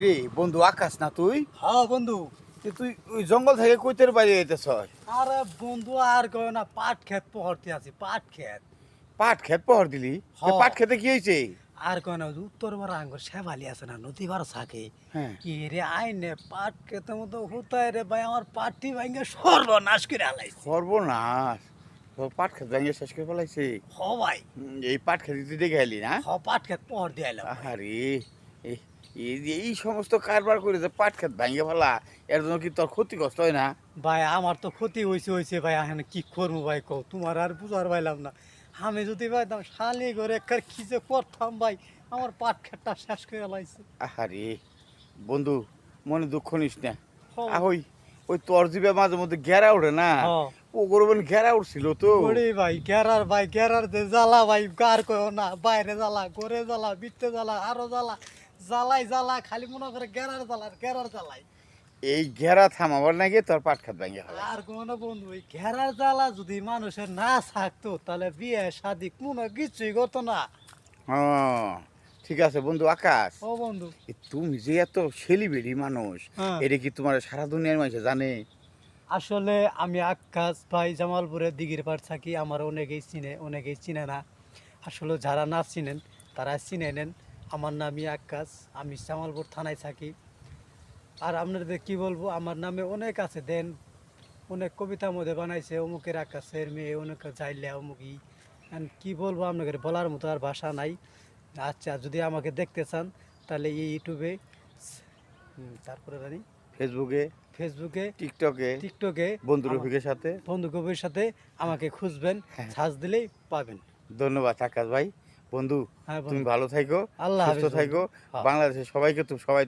রে বন্ধু আকাশ না তুই? হ্যাঁ বন্ধু। তুই ওই জঙ্গল থেকে কইতের বাইরে যেতেছ আরে বন্ধু আর কয় না পাট ক্ষেত পহরতে আছি পাট ক্ষেত। পাট খেত পহর দিলি। পাট খেতে কি হয়েছে আর কয় না উত্তর বড় আঙ্গুর শেভালি আছে না নদী বার থাকে। হ্যাঁ। কি রে আইনে পাট খেতে মতো হুতায় রে ভাই আমার পাটটি ভাঙ্গে সর্বনাশ করে আলাই সর্বনাশ? পাট খেত ভেঙে শেষ করে ফেলাইছে? হ ভাই। এই পাট খেতে দেখে এলি না? হ পাট খেত পহর দিয়ে। আরে এই- এই যে এই সমস্ত কারবার করে যে পাট খেত ভাঙে ফেলা এর জন্য কি তোর ক্ষতিগ্রস্ত হয় না? ভাই আমার তো ক্ষতি হয়েছে হয়েছে ভাই এখন কি করব ভাই কও? তোমার আর বুঝার পাইলাম না। আমি যদি পাইতাম শালি করে একবার কি যে করতাম ভাই আমার পাট ক্ষেতটা শেষ করে আলাইছে আহারে বন্ধু মনে দুঃখ নিস না। হ। আহ, ওই ওই তোর জিবে মাঝে মধ্যে ঘেরা ওঠে না। ও গরবেন ঘেরা উঠছিল তো। ওরে ভাই গেরার ভাই গেরার যে জ্বালা ভাই কার কয় না বাইরে জ্বালা ঘরে জ্বালা বিত্তে জ্বালা আরও জ্বালা। জ্বালাই জ্বালা খালি মনে করে গেরার জ্বালা আর গেরার জ্বালাই। এই ঘেরা থামাবার নাকি তোর পাট খাত ভেঙে ফেলা আর কোনো বন্ধু ওই ঘেরার জ্বালা যদি মানুষের না থাকতো তাহলে বিয়ে শাদি কোনো কিছুই করতো না। হ্যাঁ ঠিক আছে বন্ধু আকাশ। ও বন্ধু। এ তুমি যে এত সেলিব্রিটি মানুষ হ্যাঁ। এটা কি তোমার সারা দুনিয়ার মানুষ জানে? আসলে আমি আকাশ ভাই জামালপুরের দিঘির পাড় থাকি আমার অনেকেই চিনে অনেকেই চিনে না। আসলে যারা না চিনেন তারা চিনে নেন। আমার নামই আকাশ আমি শ্যামালপুর থানায় থাকি। আর আপনাদের কি বলব আমার নামে অনেক আছে দেন অনেক কবিতা মধ্যে বানাইছে অমুকের আকাশের মেয়ে অনেক চাইলে অমুকই কি বলব আপনাদের বলার মতো আর ভাষা নাই। আচ্ছা যদি আমাকে দেখতে চান তাহলে এই ইউটিউবে তারপরে জানি। ফেসবুকে ফেসবুকে টিকটকে টিকটকে বন্ধু রফিকের সাথে। বন্ধু কবির সাথে আমাকে খুঁজবেন হ্যাঁ। সার্চ দিলেই পাবেন। ধন্যবাদ আকাশ ভাই। বন্ধু হ্যাঁ তুমি ভালো থাকো সুস্থ থাকো হ্যাঁ। বাংলাদেশের সবাইকে তুমি সবাই